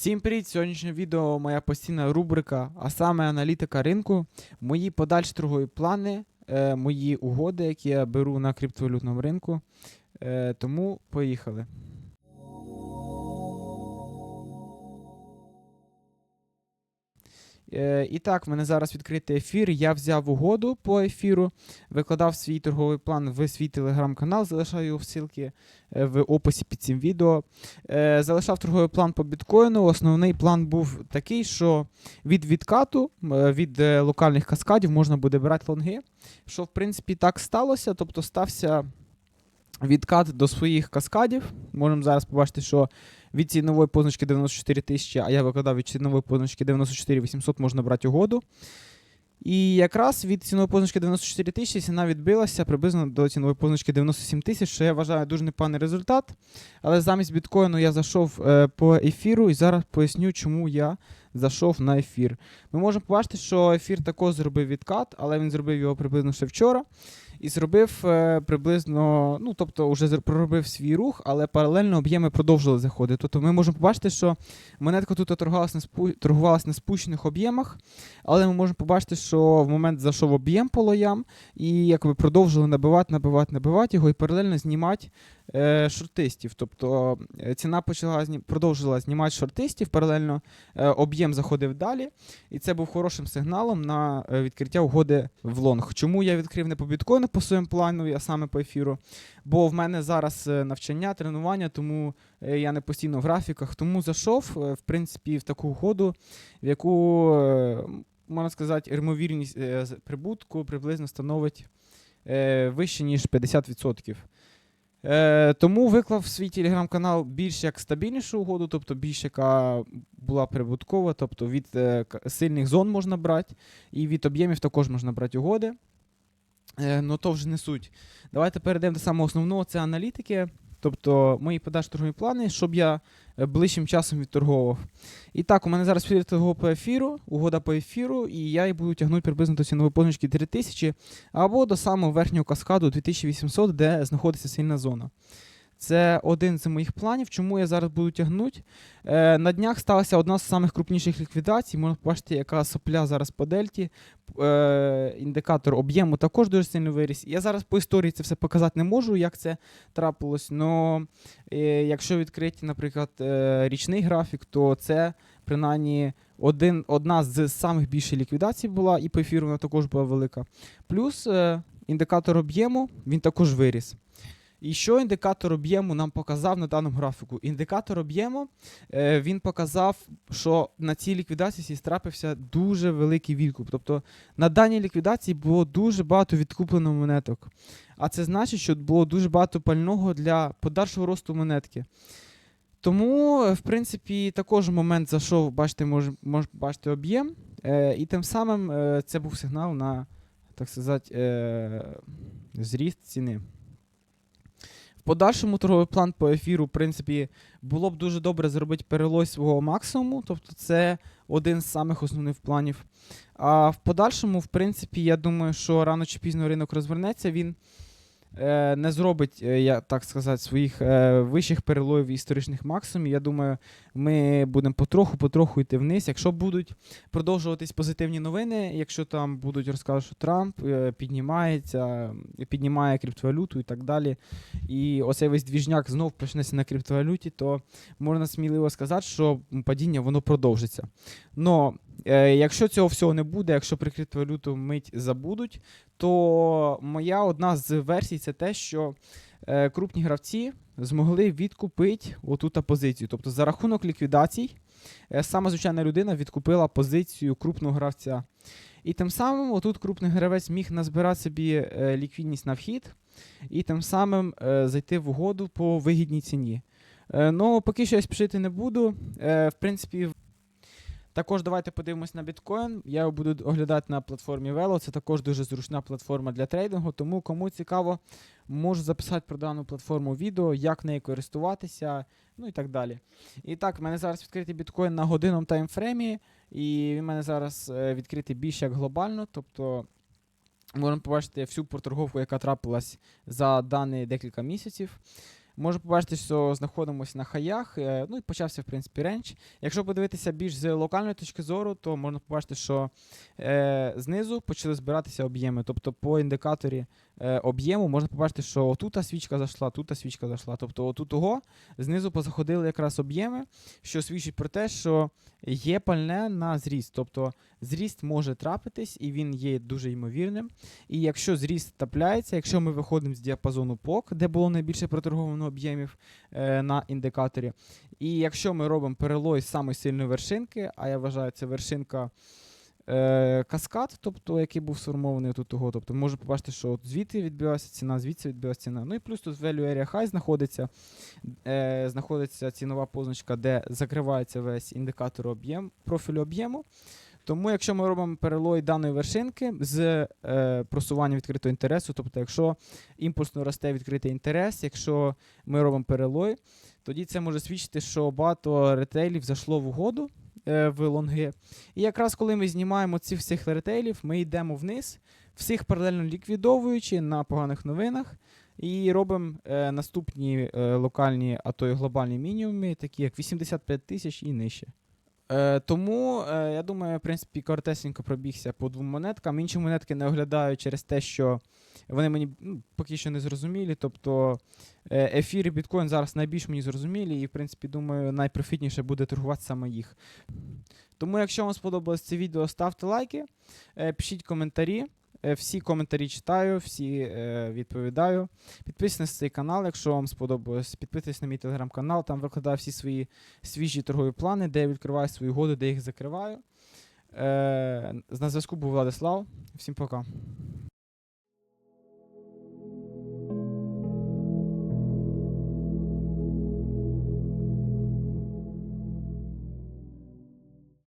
Всім привіт! Сьогоднішнє відео моя постійна рубрика, а саме аналітика ринку, мої подальші торгові плани, е, мої угоди, які я беру на криптовалютному ринку. Е, тому поїхали. І так, в мене зараз відкритий ефір. Я взяв угоду по ефіру, викладав свій торговий план в свій телеграм-канал, залишаю ссылки е, в описі під цим відео. Е, залишав торговий план по біткоїну. Основний план був такий, що від відкату, е, від е, локальних каскадів можна буде брати лонги. Що, в принципі, так сталося. Тобто стався відкат до своїх каскадів. Можемо зараз побачити, що від цінової позначки 94 тисячі, а я викладав від цінової позначки 94 800 можна брати угоду. І якраз від цінової позначки 94 тисячі ціна відбилася приблизно до цінової позначки 97 тисяч, що я вважаю дуже непоганий результат. Але замість біткоїну я зайшов е, по ефіру і зараз поясню, чому я зайшов на ефір. Ми можемо побачити, що ефір також зробив відкат, але він зробив його приблизно ще вчора. І зробив е, приблизно, ну тобто, вже проробив свій рух, але паралельно об'єми продовжили заходити. Тобто ми можемо побачити, що монетка тут торгувалася на, спу... торгувалась на спущених об'ємах, але ми можемо побачити, що в момент зайшов об'єм по лоям, і якби продовжили набивати, набивати, набивати його і паралельно знімати е, шортистів. Тобто е, ціна почала зні... продовжила знімати шортистів, паралельно е, об'єм заходив далі. І це був хорошим сигналом на е, відкриття угоди в лонг. Чому я відкрив не по біткоїну по своєму плану, а саме по ефіру? Бо в мене зараз е, навчання, тренування, тому е, я не постійно в графіках. Тому зайшов, е, в принципі, в таку угоду, в яку, можна сказати, ймовірність прибутку приблизно становить вище, ніж 50%. Е, тому виклав свій телеграм-канал більш як стабільнішу угоду, тобто більш яка була прибуткова, тобто від е, сильних зон можна брати, і від об'ємів також можна брати угоди. Е, ну то вже не суть. Давайте перейдемо до самого основного, це аналітики, тобто мої подальші торгові плани, щоб я е, ближчим часом відторговував. І так, у мене зараз піде того по ефіру, угода по ефіру, і я її буду тягнути приблизно до цінової позначки 3000 або до самого верхнього каскаду 2800, де знаходиться сильна зона. Це один з моїх планів, чому я зараз буду тягнути. Е, на днях сталася одна з самих крупніших ліквідацій. Можна побачити, яка сопля зараз по дельті. Е, індикатор об'єму також дуже сильно виріс. Я зараз по історії це все показати не можу, як це трапилось. але якщо відкрити, наприклад, е, річний графік, то це принаймні один, одна з самих більших ліквідацій була, і по ефіру вона також була велика. Плюс е, індикатор об'єму він також виріс. І що індикатор об'єму нам показав на даному графіку? Індикатор об'єму е, він показав, що на цій ліквідації трапився дуже великий відкуп. Тобто на даній ліквідації було дуже багато відкуплено монеток. А це значить, що було дуже багато пального для подальшого росту монетки. Тому, е, в принципі, також момент зайшов, бачите, може, може бачити об'єм. Е, і тим самим е, це був сигнал на, так сказати, е, зріст ціни. В подальшому торговий план по ефіру, в принципі, було б дуже добре зробити перелой свого максимуму, тобто це один з самих основних планів. А в подальшому, в принципі, я думаю, що рано чи пізно ринок розвернеться, він не зробить, е, я так сказати, своїх е, вищих перелоїв історичних максимумів. Я думаю, ми будемо потроху-потроху йти вниз. Якщо будуть продовжуватись позитивні новини, якщо там будуть розказувати, що Трамп е, піднімається, піднімає криптовалюту і так далі, і оцей весь двіжняк знов почнеться на криптовалюті, то можна сміливо сказати, що падіння воно продовжиться. Но е, якщо цього всього не буде, якщо про криптовалюту мить забудуть, то моя одна з версій це те, що е, крупні гравці змогли відкупити оту та позицію. Тобто за рахунок ліквідацій, е, сама звичайна людина відкупила позицію крупного гравця. І тим самим отут крупний гравець міг назбирати собі е, ліквідність на вхід, і тим самим е, зайти в угоду по вигідній ціні. Е, ну, поки що я спішити не буду. Е, в принципі, також давайте подивимось на біткоін. Я його буду оглядати на платформі Velo. Це також дуже зручна платформа для трейдингу. Тому кому цікаво, можу записати про дану платформу відео, як нею користуватися, ну і так далі. І так, в мене зараз відкритий біткоін на годинному таймфреймі, і в мене зараз е, відкритий більш як глобально. Тобто можемо побачити всю проторговку, яка трапилась за дані декілька місяців. Можна побачити, що знаходимося на хаях. е, Ну і почався, в принципі, ренч. Якщо подивитися більш з локальної точки зору, то можна побачити, що е, знизу почали збиратися об'єми. Тобто по індикаторі е, об'єму можна побачити, що отута свічка зайшла, тута свічка зайшла. Тобто отут того знизу позаходили якраз об'єми, що свідчить про те, що є пальне на зріст. Тобто зріст може трапитись, і він є дуже ймовірним. І якщо зріст трапляється, якщо ми виходимо з діапазону POC, де було найбільше проторговано об'ємів е, на індикаторі, і якщо ми робимо перелой з самої сильної вершинки, а я вважаю, це вершинка е, каскад, тобто який був сформований тут того. Тобто можна побачити, що от звідти відбилася ціна, звідси відбилася ціна. Ну і плюс тут Value Area High знаходиться, е, знаходиться цінова позначка, де закривається весь індикатор об'єм, профілю об'єму. Тому, якщо ми робимо перелой даної вершинки з е, просуванням відкритого інтересу, тобто, якщо імпульсно росте відкритий інтерес, якщо ми робимо перелой, тоді це може свідчити, що багато ретейлів зайшло в угоду е, в лонги. І якраз коли ми знімаємо цих всіх ретейлів, ми йдемо вниз, всіх паралельно ліквідовуючи на поганих новинах. І робимо е, наступні е, локальні, а то й глобальні мінімуми, такі як 85 тисяч і нижче. Е, тому е, я думаю, в принципі, коротесенько пробігся по двом монеткам. Інші монетки не оглядаю через те, що вони мені ну, поки що не зрозумілі. Тобто е, ефір і біткоін зараз найбільш мені зрозумілі, і, в принципі, думаю, найпрофітніше буде торгувати саме їх. Тому, якщо вам сподобалось це відео, ставте лайки, пишіть коментарі. Е, Всі коментарі читаю, всі е, відповідаю. Підписуйтесь на цей канал, якщо вам сподобалось. Підписуйтесь на мій телеграм-канал, там викладаю всі свої свіжі торгові плани, де я відкриваю свої угоди, де їх закриваю. Е, на зв'язку був Владислав. Всім пока.